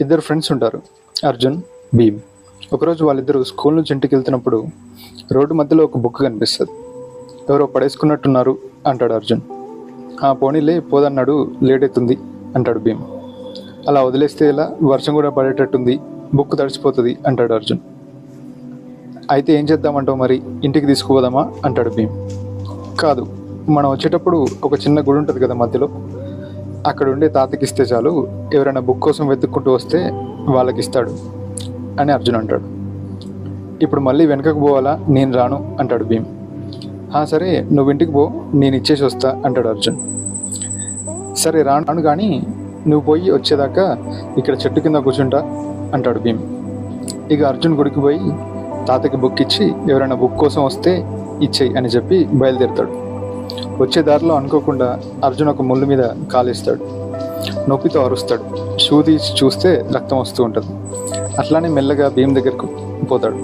ఇద్దరు ఫ్రెండ్స్ ఉంటారు. అర్జున్ భీమ్. ఒకరోజు వాళ్ళిద్దరూ స్కూల్ నుంచి ఇంటికి వెళ్తున్నప్పుడు రోడ్డు మధ్యలో ఒక బుక్ కనిపిస్తుంది. ఎవరో పడేసుకున్నట్టున్నారు అంటాడు అర్జున్. ఆ పోనీలే పోదన్నాడు లేట్ అవుతుంది అంటాడు భీమ్. అలా వదిలేస్తే ఇలా వర్షం కూడా పడేటట్టుంది బుక్ తడిసిపోతుంది అంటాడు అర్జున్. అయితే ఏం చేద్దామంటావు మరి? ఇంటికి తీసుకుపోదామా? అంటాడు భీమ్. కాదు మనం వచ్చేటప్పుడు ఒక చిన్న గుడి ఉంటుంది కదా మధ్యలో? అక్కడ ఉండే తాతకి ఇస్తే చాలు ఎవరైనా బుక్ కోసం వెతుక్కుంటూ వస్తే వాళ్ళకి ఇస్తాడు అని అర్జున్ అంటాడు. ఇప్పుడు మళ్ళీ వెనకకు పోవాలా? నేను రాను అంటాడు భీమ్. సరే నువ్వు ఇంటికి పో నేను ఇచ్చేసి వస్తా అంటాడు అర్జున్. సరే రాను కానీ నువ్వు పోయి వచ్చేదాకా ఇక్కడ చెట్టు కింద కూర్చుంటా అంటాడు భీమ్. ఇక అర్జున్ గుడికి పోయి తాతకి బుక్ ఇచ్చి ఎవరైనా బుక్ కోసం వస్తే ఇచ్చేయి అని చెప్పి బయలుదేరుతాడు. వచ్చే దారిలో అనుకోకుండా అర్జున్ ఒక ముళ్ళు మీద కాలిస్తాడు. నొప్పితో అరుస్తాడు. షూ తీసి చూస్తే రక్తం వస్తూ ఉంటుంది. అట్లానే మెల్లగా భీమ్ దగ్గరకు పోతాడు.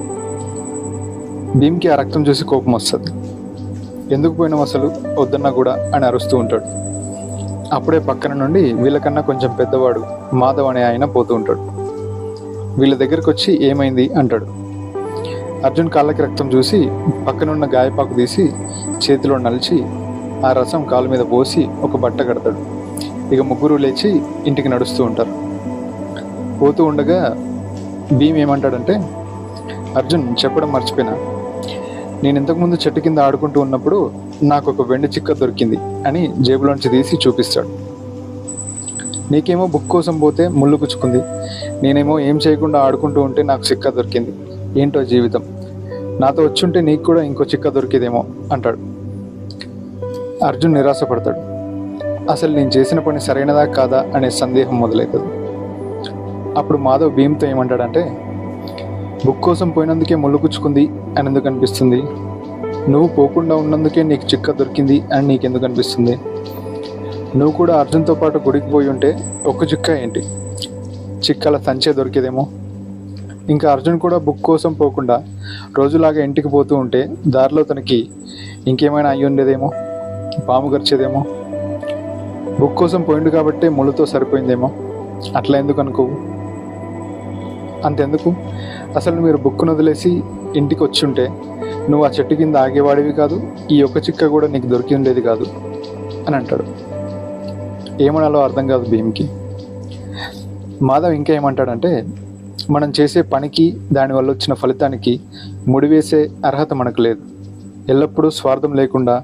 భీమ్కి ఆ రక్తం చూసి కోపం వస్తుంది. ఎందుకు పోయినాం అసలు? వద్దన్నా కూడా అని అరుస్తూ ఉంటాడు. అప్పుడే పక్కన నుండి వీళ్ళకన్నా కొంచెం పెద్దవాడు మాధవ్ అనే ఆయన పోతూ ఉంటాడు. వీళ్ళ దగ్గరకు వచ్చి ఏమైంది? అంటాడు. అర్జున్ కాళ్ళకి రక్తం చూసి పక్కనున్న గాయపాకు తీసి చేతిలో నలిచి ఆ రసం కాలు మీద పోసి ఒక బట్ట కడతాడు. ఇక ముగ్గురు లేచి ఇంటికి నడుస్తూ ఉంటారు. పోతూ ఉండగా భీమ్ ఏమంటాడంటే అర్జున్ చెప్పడం మర్చిపోయినా. నేను ఇంతకుముందు చెట్టు కింద ఆడుకుంటూ ఉన్నప్పుడు నాకు ఒక వెండి చిక్క దొరికింది అని జేబులోంచి తీసి చూపిస్తాడు. నీకేమో బుక్ కోసం పోతే ముళ్ళు గుచ్చుకుంది. నేనేమో ఏం చేయకుండా ఆడుకుంటూ ఉంటే నాకు చిక్క దొరికింది. ఏంటో జీవితం. నాతో వచ్చుంటే నీకు కూడా ఇంకో చిక్క దొరికేదేమో అంటాడు. అర్జున్ నిరాశపడతాడు. అసలు నేను చేసిన పని సరైనదా కాదా అనే సందేహం మొదలవుతుంది అప్పుడు మాధవ్ భీమ్తో ఏమంటాడంటే బుక్ కోసం పోయినందుకే ముళ్ళు అని ఎందుకు అనిపిస్తుంది నువ్వు పోకుండా ఉన్నందుకే నీకు చిక్క దొరికింది అని నీకు ఎందుకు అనిపిస్తుంది నువ్వు కూడా అర్జున్తో పాటు గుడికి పోయి ఉంటే ఒక్క చిక్క ఏంటి? చిక్కల సంచే దొరికేదేమో? ఇంకా అర్జున్ కూడా బుక్ కోసం పోకుండా రోజులాగా ఇంటికి పోతూ ఉంటే దారిలో తనకి ఇంకేమైనా అయ్యి ఉండేదేమో పాము గరిచేదేమో? బుక్ కోసం పోయిండు కాబట్టే ముళ్ళుతో సరిపోయిందేమో? అట్లా ఎందుకు అనుకోవు? అంతెందుకు? అసలు మీరు బుక్ను వదిలేసి ఇంటికి వచ్చి ఉంటే నువ్వు ఆ చెట్టు కింద ఆగేవాడివి కాదు ఈ ఒక్క చిక్క కూడా నీకు దొరికి ఉండేది కాదు అని అంటాడు. ఏమనాలో అర్థం కాదు భీమ్కి. మాధవ్ ఇంకా ఏమంటాడంటే మనం చేసే పనికి దానివల్ల వచ్చిన ఫలితానికి ముడివేసే అర్హత మనకు లేదు. ఎల్లప్పుడూ స్వార్థం లేకుండా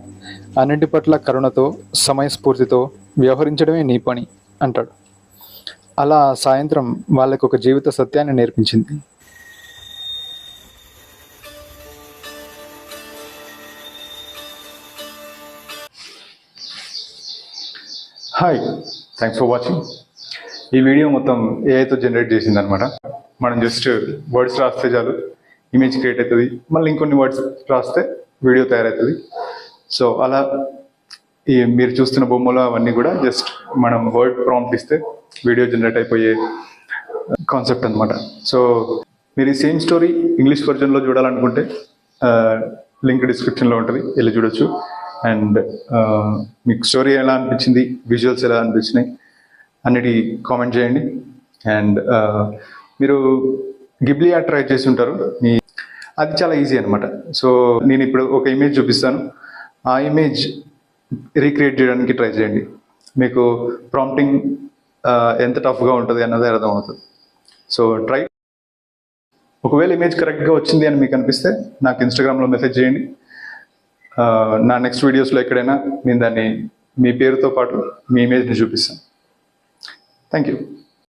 అన్నింటి పట్ల కరుణతో సమయస్ఫూర్తితో వ్యవహరించడమే నీ పని అంటాడు. అలా సాయంత్రం వాళ్ళకు ఒక జీవిత సత్యాన్ని నేర్పించింది. హాయ్ థ్యాంక్స్ ఫర్ వాచింగ్ ఈ వీడియో మొత్తం ఏఐతో జనరేట్ చేసింది అనమాట మనం జస్ట్ వర్డ్స్ రాస్తే చాలు. ఇమేజ్ క్రియేట్ అవుతుంది. మళ్ళీ ఇంకొన్ని వర్డ్స్ రాస్తే వీడియో తయారవుతుంది. సో అలా ఈ మీరు చూస్తున్న బొమ్మలు అవన్నీ కూడా జస్ట్ మనం వర్డ్ ప్రాంప్ట్ ఇస్తే వీడియో జనరేట్ అయిపోయే కాన్సెప్ట్ అనమాట సో మీరు ఈ సేమ్ స్టోరీ ఇంగ్లీష్ వర్జన్లో చూడాలనుకుంటే లింక్ డిస్క్రిప్షన్లో ఉంటుంది వెళ్ళి చూడొచ్చు. అండ్ uh, మీకు స్టోరీ ఎలా అనిపించింది విజువల్స్ ఎలా అనిపించినాయి అన్నిటి కామెంట్ చేయండి. అండ్ uh, మీరు గిబ్లీ యాడ్ ట్రై చేసి ఉంటారు. మీ అది చాలా ఈజీ అనమాట సో నేను ఇప్పుడు ఒక ఇమేజ్ చూపిస్తాను. ఆ ఇమేజ్ రీక్రియేట్ చేయడానికి ట్రై చేయండి. మీకు ప్రాంప్టింగ్ ఎంత టఫ్గా ఉంటుంది అన్నది అర్థమవుతుంది సో ట్రై ఒకవేళ ఇమేజ్ కరెక్ట్గా వచ్చింది అని మీకు అనిపిస్తే నాకు ఇన్స్టాగ్రామ్లో మెసేజ్ చేయండి. నా నెక్స్ట్ వీడియోస్లో ఎక్కడైనా నేను దాన్ని మీ పేరుతో పాటు మీ ఇమేజ్ని చూపిస్తాను. Thank you